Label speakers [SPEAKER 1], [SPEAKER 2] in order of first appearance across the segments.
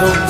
[SPEAKER 1] 또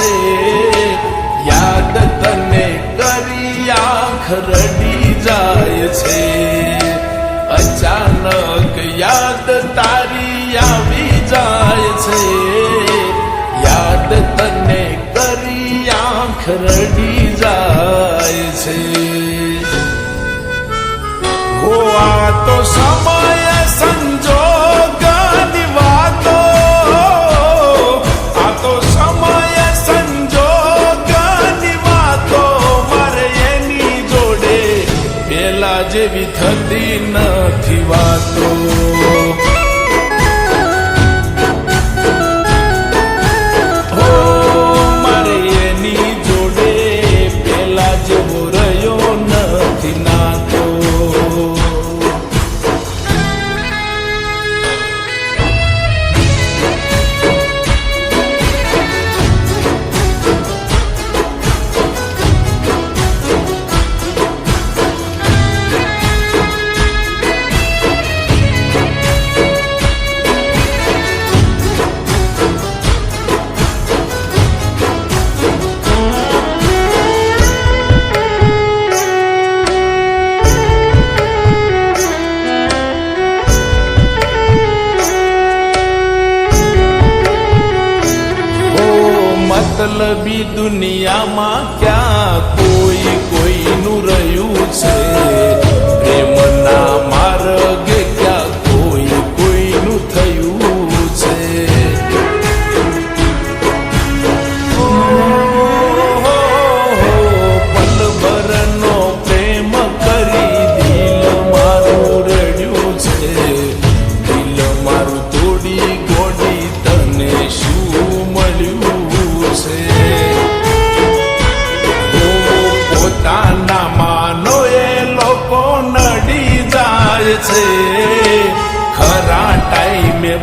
[SPEAKER 1] છે. યાદ તને કરી આંખ રડી अधिवातो મતલબી દુનિયામાં ક્યાં કોઈ કોઈનું રહ્યું છે?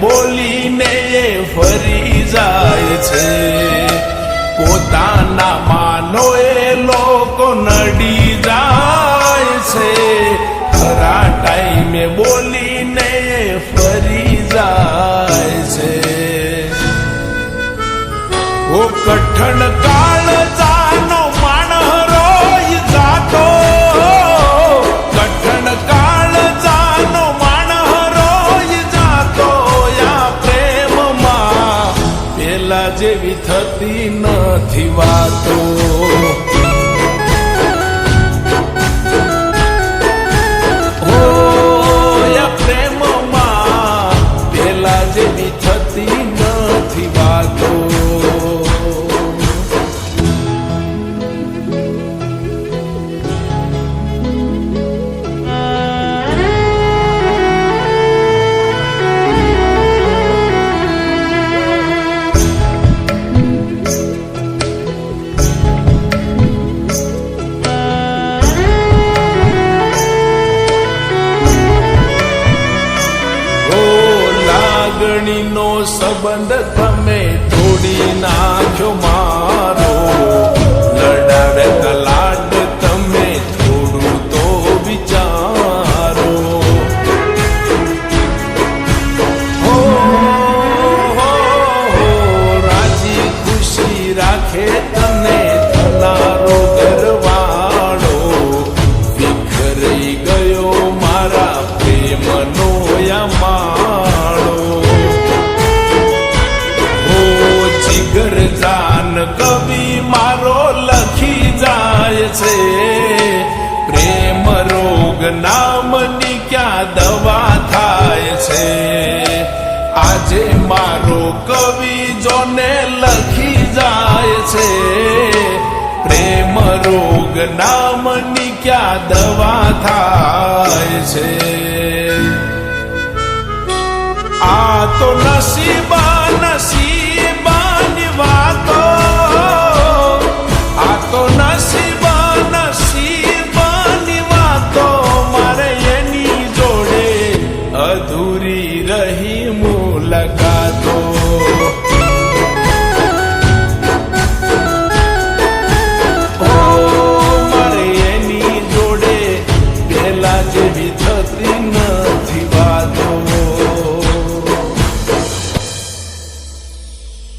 [SPEAKER 1] બોલીને ફરી જાય છે. પોતાના માનો એ લોકો નડી જાય છે. ખરા ટાઈમે બોલીને ફરી જાય છે. ઓ કઠણ કા બંધ તમે તોડી નાખ્યો માં દવા થાય છે. આજે મારો કવિ જોને લખી જાય છે. પ્રેમ રોગ નામની ક્યાં દવા થાય છે? આ તો નસીબ